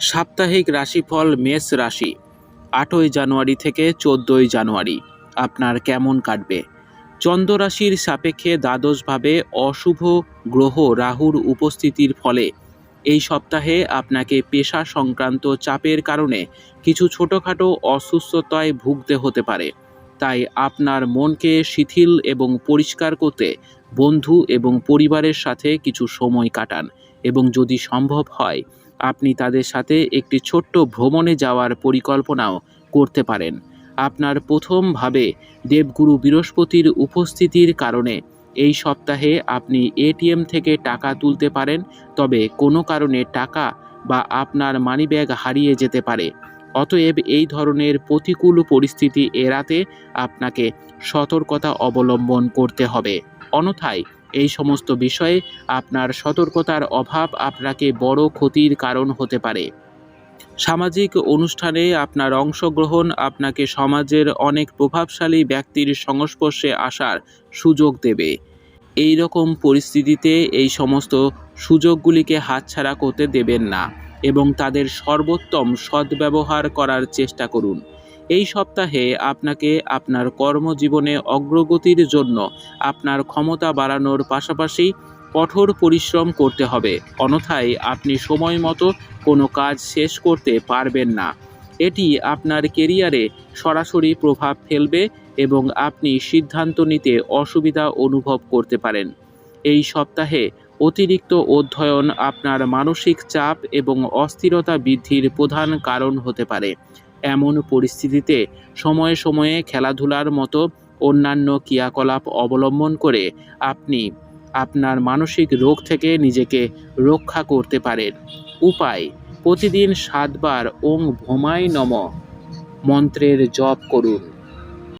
সাপ্তাহিক রাশিফল মেষ রাশি, আটই জানুয়ারি থেকে চোদ্দোই জানুয়ারি। আপনার কেমন কাটবে? চন্দ্র রাশির সাপেক্ষে দ্বাদশভাবে অশুভ গ্রহ রাহুর উপস্থিতির ফলে এই সপ্তাহে আপনাকে পেশা সংক্রান্ত চাপের কারণে কিছু ছোটোখাটো অসুস্থতায় ভুগতে হতে পারে। তাই আপনার মনকে শিথিল এবং পরিষ্কার করতে বন্ধু এবং পরিবারের সাথে কিছু সময় কাটান এবং যদি সম্ভব হয় আপনি তাদের সাথে একটি ছোট্ট ভ্রমণে যাওয়ার পরিকল্পনাও করতে পারেন। আপনার প্রথমভাবে দেবগুরু বৃহস্পতির উপস্থিতির কারণে এই সপ্তাহে আপনি এটিএম থেকে টাকা তুলতে পারেন, তবে কোনো কারণে টাকা বা আপনার মানিব্যাগ হারিয়ে যেতে পারে। অতএব এই ধরনের প্রতিকূল পরিস্থিতি এড়াতে আপনাকে সতর্কতা অবলম্বন করতে হবে। অন্যথায় এই সমস্ত বিষয়ে আপনার সতর্কতার অভাব আপনাকে বড় ক্ষতির কারণ হতে পারে। সামাজিক অনুষ্ঠানে আপনার অংশগ্রহণ আপনাকে সমাজের অনেক প্রভাবশালী ব্যক্তির সংস্পর্শে আসার সুযোগ দেবে। এই রকম পরিস্থিতিতে এই সমস্ত সুযোগগুলিকে হাতছাড়া করতে দেবেন না এবং তাদের সর্বোত্তম সদ্ব্যবহার করার চেষ্টা করুন। এই সপ্তাহে আপনাকে আপনার কর্মজীবনে অগ্রগতির জন্য আপনার ক্ষমতা বাড়ানোর পাশাপাশি কঠোর পরিশ্রম করতে হবে। অন্যথায় আপনি সময় মতো কোনো কাজ শেষ করতে পারবেন না। এটি আপনার কেরিয়ারে সরাসরি প্রভাব ফেলবে এবং আপনি সিদ্ধান্ত নিতে অসুবিধা অনুভব করতে পারেন। এই সপ্তাহে অতিরিক্ত অধ্যয়ন আপনার মানসিক চাপ এবং অস্থিরতা বৃদ্ধির প্রধান কারণ হতে পারে। এমন পরিস্থিতিতে সময়ে সময়ে খেলাধুলার মতো অন্যান্য ক্রিয়াকলাপ অবলম্বন করে আপনি আপনার মানসিক রোগ থেকে নিজেকে রক্ষা করতে পারেন। উপায়, প্রতিদিন সাতবার ওং ভোমাই নম মন্ত্রের জপ করুন।